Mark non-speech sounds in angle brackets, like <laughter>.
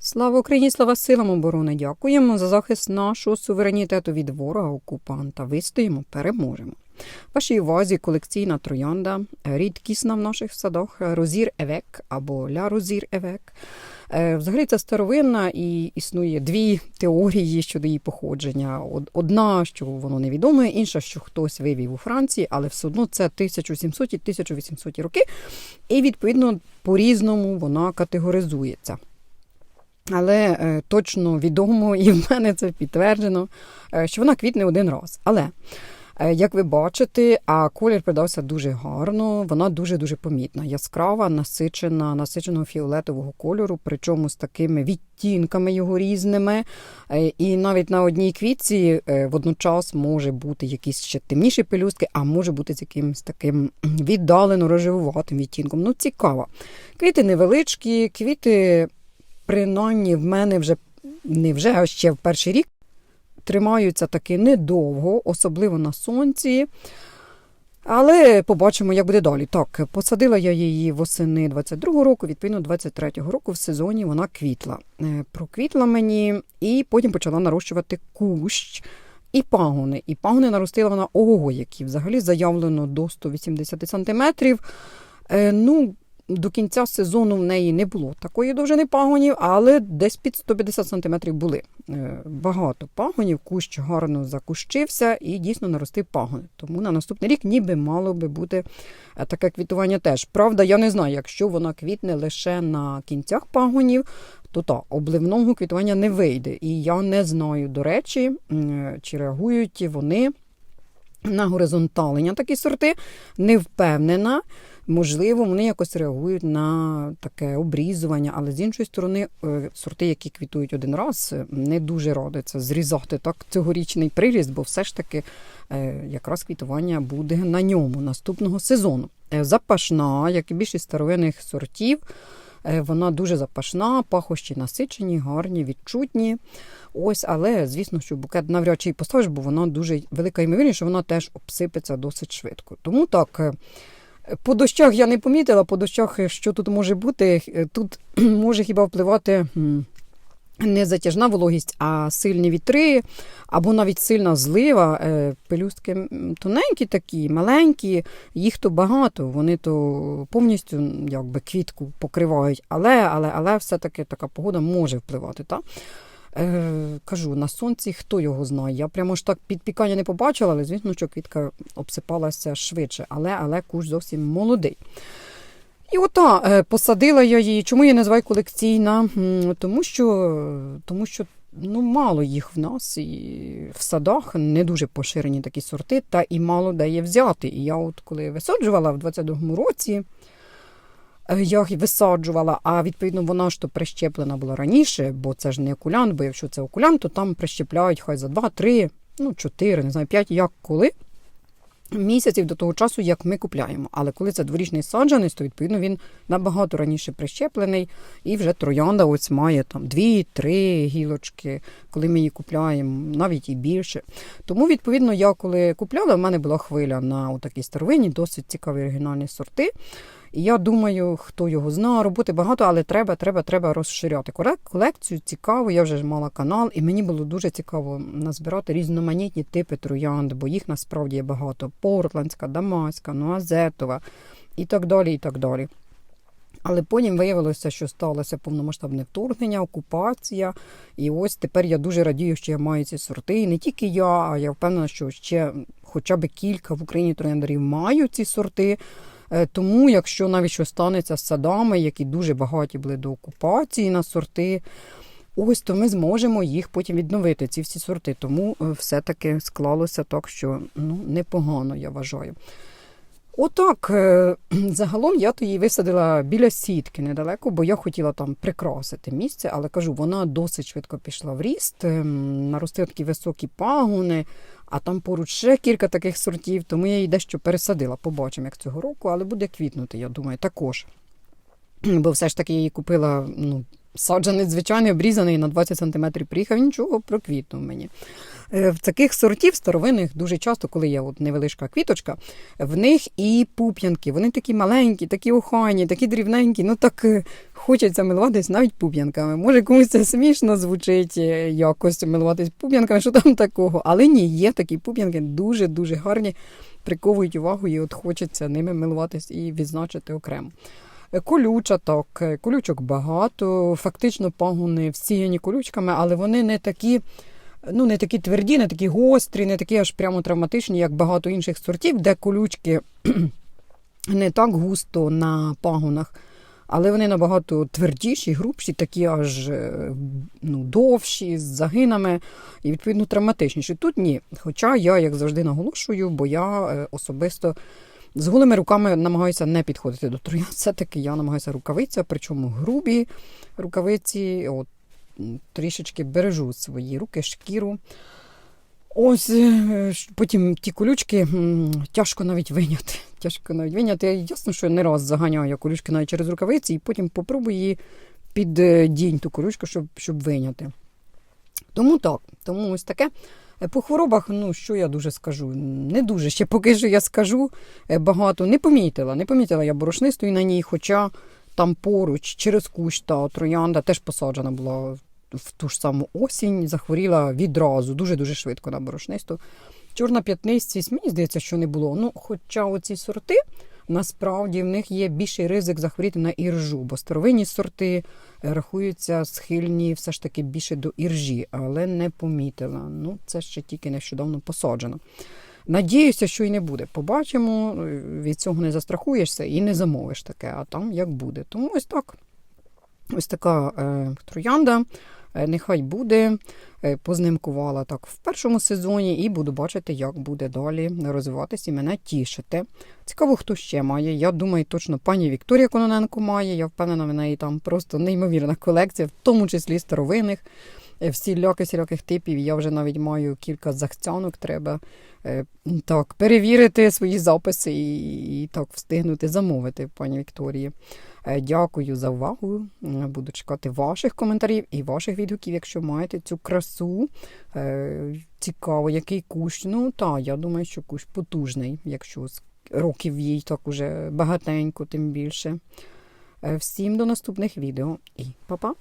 Слава Україні, слава силам оборони! Дякуємо за захист нашого суверенітету від ворога окупанта. Вистоїмо, переможемо. Вашій увазі колекційна троянда, рідкісна в наших садах, розір евек або ля розір евек. Е, Взагалі це старовинна і існує дві теорії щодо її походження. Одна, що воно невідоме, інша, що хтось вивів у Франції, але все одно це 1700 і 1800 роки, і відповідно по-різному вона категоризується. Але е, точно відомо, і в мене це підтверджено, е, що вона квітне один раз. Але, е, як ви бачите, а колір придався дуже гарно, вона дуже-дуже помітна, яскрава, насичена, насиченого фіолетового кольору, причому з такими відтінками його різними. І навіть на одній квітці водночас може бути якісь ще темніші пелюстки, а може бути з якимось таким віддалено рожевуватим відтінком. Ну, цікаво. Квіти невеличкі, квіти принаймні в мене вже не вже, а ще в перший рік тримаються таки недовго, особливо на сонці. Але побачимо, як буде далі. Так, посадила я її восени 22-го року, відповідно, 23-го року в сезоні вона квітла. Е, Проквітла мені і потім почала нарощувати кущ і пагони. І пагони наростила вона ого, які взагалі заявлено до 180 сантиметрів. Е, Ну, до кінця сезону в неї не було такої довжини пагонів, але десь під 150 см були. Е, Багато пагонів, кущ гарно закущився і дійсно наростив пагони. Тому на наступний рік ніби мало би бути е, таке квітування теж. Правда, я не знаю, якщо вона квітне лише на кінцях пагонів, то та обливного квітування не вийде. І я не знаю, до речі, чи реагують вони на горизонталення такі сорти. Не впевнена. Можливо, вони якось реагують на таке обрізування, але з іншої сторони, е, сорти, які квітують один раз, е, не дуже радиться зрізати так цьогорічний приріст, бо все ж таки е, якраз квітування буде на ньому наступного сезону. Запашна, як і більшість старовинних сортів, вона дуже запашна, пахощі насичені, гарні, відчутні. Ось, але звісно, що букет навряд чи поставиш, бо вона дуже велика ймовірність, що вона теж обсипеться досить швидко. Тому так. е, по дощах я не помітила, по дощах, е, що тут може бути. Е, Тут <clears throat> може хіба впливати не затяжна вологість, а сильні вітри, або навіть сильна злива. Е, Пелюстки тоненькі такі, маленькі, їх то багато, вони то повністю якби, квітку покривають. Але, але, але все-таки така погода може впливати. Та? Е, кажу, на сонці хто його знає. Я прямо ж так підпікання не побачила, але звісно, що квітка обсипалася швидше, але, але куш зовсім молодий. І ота е, посадила я її. Чому я називаю колекційна? Тому що, тому що ну, мало їх в нас і в садах не дуже поширені такі сорти, та і мало де є взяти. І я, от коли висаджувала в 22-му році, е, я їх висаджувала, а відповідно вона ж то прищеплена була раніше, бо це ж не окулянт, бо якщо це окулянт, то там прищепляють хай за 2-3, ну 4, не знаю, 5, як коли. Місяців до того часу, як ми купляємо. Але коли це дворічний саджанець, то відповідно він набагато раніше прищеплений, і вже троянда ось має там дві-три гілочки, коли ми її купляємо, навіть і більше. Тому, відповідно, я коли купляла, в мене була хвиля на такі старовинні, досить цікаві оригінальні сорти. Я думаю, хто його знає, роботи багато, але треба, треба, треба розширяти колекцію. Цікаво, я вже мала канал, і мені було дуже цікаво назбирати різноманітні типи троянд, бо їх насправді є багато: портландська, дамаська, нуазетова і так далі. і так далі. Але потім виявилося, що сталося повномасштабне вторгнення, окупація. І ось тепер я дуже радію, що я маю ці сорти. І не тільки я, а я впевнена, що ще хоча б кілька в Україні трояндарів мають ці сорти. Е, Тому, якщо навіть що станеться з садами, які дуже багаті були до окупації на сорти, ось то ми зможемо їх потім відновити, ці всі сорти. Тому е, все-таки склалося так, що ну, непогано, я вважаю. Отак, е, <clears throat> загалом я то її висадила біля сітки недалеко, бо я хотіла там прикрасити місце, але кажу, вона досить швидко пішла в ріст, ем, наростили такі високі пагони, а там поруч ще кілька таких сортів, тому я її дещо пересадила. Побачимо, як цього року, але буде квітнути, я думаю, також. <clears throat> Бо все ж таки я її купила ну, саджанець, звичайний, обрізаний на 20 см приїхав, нічого, проквітнув мені. Е, В таких сортів старовинних дуже часто, коли є от невеличка квіточка, в них і пуп'янки. Вони такі маленькі, такі охайні, такі дрібненькі. Ну так е, хочеться милуватись навіть пуп'янками. Може, комусь це смішно звучить е, якось милуватись пуп'янками, що там такого. Але ні, є такі пуп'янки дуже-дуже гарні, приковують увагу, і от хочеться ними милуватись і відзначити окремо. Колюча так, колючок багато. Фактично пагони всіяні колючками, але вони не такі, ну не такі тверді, не такі гострі, не такі аж прямо травматичні, як багато інших сортів, де колючки <clears throat> не так густо на пагонах. Але вони набагато твердіші, грубші, такі аж е, ну, довші, з загинами і відповідно травматичніші. Тут ні. Хоча я, як завжди, наголошую, бо я е, особисто з голими руками намагаюся не підходити до троянд. <laughs> Все-таки я намагаюся рукавиця, причому грубі рукавиці, от, трішечки бережу свої руки, шкіру. Ось е, потім ті колючки тяжко навіть виняти. <laughs> Тяжко навіть виняти. Я ясно, що не раз заганяю колючки навіть через рукавиці, і потім попробую її під е, дінь ту колючку, щоб, щоб виняти. Тому так, тому ось таке. Е, По хворобах, ну що я дуже скажу? Не дуже. Ще поки що я скажу багато. Не помітила. Не помітила я борошнистої на ній, хоча там поруч, через кущ та троянда теж посаджена була в ту ж саму осінь, захворіла відразу, дуже-дуже швидко на борошнисту. Чорна п'ятнистість, мені здається, що не було. Ну, хоча оці сорти, насправді в них є більший ризик захворіти на іржу, бо старовинні сорти е, рахуються схильні все ж таки більше до іржі, але не помітила. Ну, це ще тільки нещодавно посаджено. Надіюся, що і не буде. Побачимо, е, від цього не застрахуєшся і не замовиш таке, а там як буде. Тому ось так. Ось така е, троянда. Е, Нехай буде. Е, Познимкувала так в першому сезоні, і буду бачити, як буде далі розвиватися і мене тішити. Цікаво, хто ще має. Я думаю, точно пані Вікторія Кононенко має. Я впевнена, в неї там просто неймовірна колекція, в тому числі старовинних, е, всіляких типів. Я вже навіть маю кілька захцянок. Треба так перевірити свої записи і, і так встигнути замовити пані Вікторії. Е, Дякую за увагу. Е, Буду чекати ваших коментарів і ваших відгуків, якщо маєте цю красу. Е, Цікаво, який кущ. Ну та, я думаю, що кущ потужний, якщо з років їй так уже багатенько, тим більше. Всім до наступних відео і па-па!